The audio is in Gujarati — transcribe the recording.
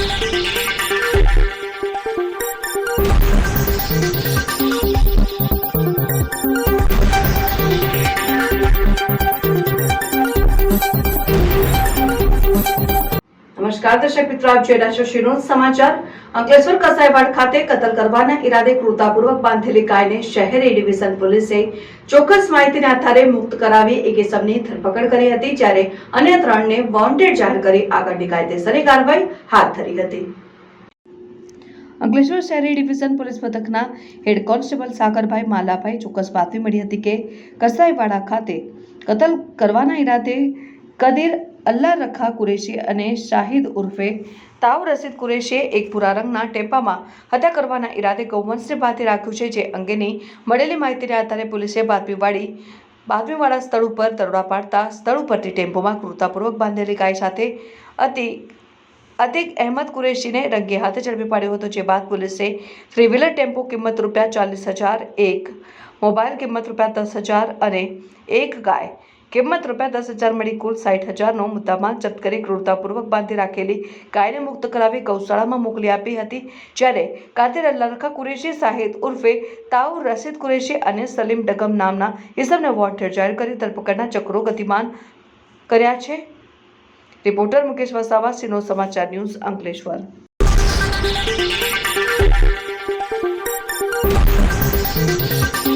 Thank you. નમસ્કાર, દર્શક મિત્રો, આપ જોઈ રહ્યા છો સમાચાર. અંકલેશ્વર કસાઈવાડ ખાતે કતલ કરવાના ઈરાદે ક્રૂરતાપૂર્વક બાંધેલી ગાયને શહેરી ડિવિઝન પોલીસે ચોક્કસ માહિતીના આધારે મુક્ત કરાવી એક ઇસમની ધરપકડ કરી હતી, જ્યારે અન્ય ત્રણને વોન્ટેડ જાહેર કરી આગળની કાયદેસરની કાર્યવાહી હાથ ધરી હતી. અંકલેશ્વર શહેરી ડિવિઝન પોલીસ મથકના હેડ કોન્સ્ટેબલ સાગરભાઈ માલાભાઈ ચોક્કસ બાતમી મળી હતી કે કસાઈવાડા ખાતે કતલ કરવાના ઈરાદે કદીર અલ્લા રખા કુરેશી અને શાહિદ ઉર્ફે તાવ રસીદ કુરેશીએ એક ભૂરા રંગના ટેમ્પામાં હત્યા કરવાના ઈરાદે ગૌવંશને બાંધી રાખ્યું છે, જે અંગેની મળેલી માહિતીને આધારે પોલીસે બાતમીવાળી બાતમીવાળા સ્થળ ઉપર દરોડા પાડતા સ્થળ ઉપરથી ટેમ્પોમાં ક્રૂરતાપૂર્વક બાંધેલી ગાય સાથે અતિ, અતિક અહેમદ કુરેશીને રંગે હાથે ઝડપી પાડ્યો હતો, જે બાદ પોલીસે થ્રી વ્હીલર ટેમ્પો કિંમત રૂપિયા ચાલીસ હજાર, એક મોબાઈલ કિંમત રૂપિયા દસ હજાર અને એક ગાય કિંમત રૂપિયા દસ હજાર મળી કુલ સાઠ હજારનો મુદ્દામાલ જપ્ત કરી ક્રૂરતાપૂર્વક બાંધી રાખેલી ગાયને મુક્ત કરાવી ગૌશાળામાં મોકલી આપી હતી, જ્યારે કાતિર લરખા કુરેશી સાહિદ ઉર્ફે તાઉ રશીદ કુરેશી અને સલીમ ડગમ નામના ઇસમને વોન્ટેડ જાહેર કરી ધરપકડના ચક્રો ગતિમાન કર્યા છે રિપોર્ટર મુકેશ વસાવા, સિનો સમાચાર ન્યૂઝ અંકલેશ્વર Thank you.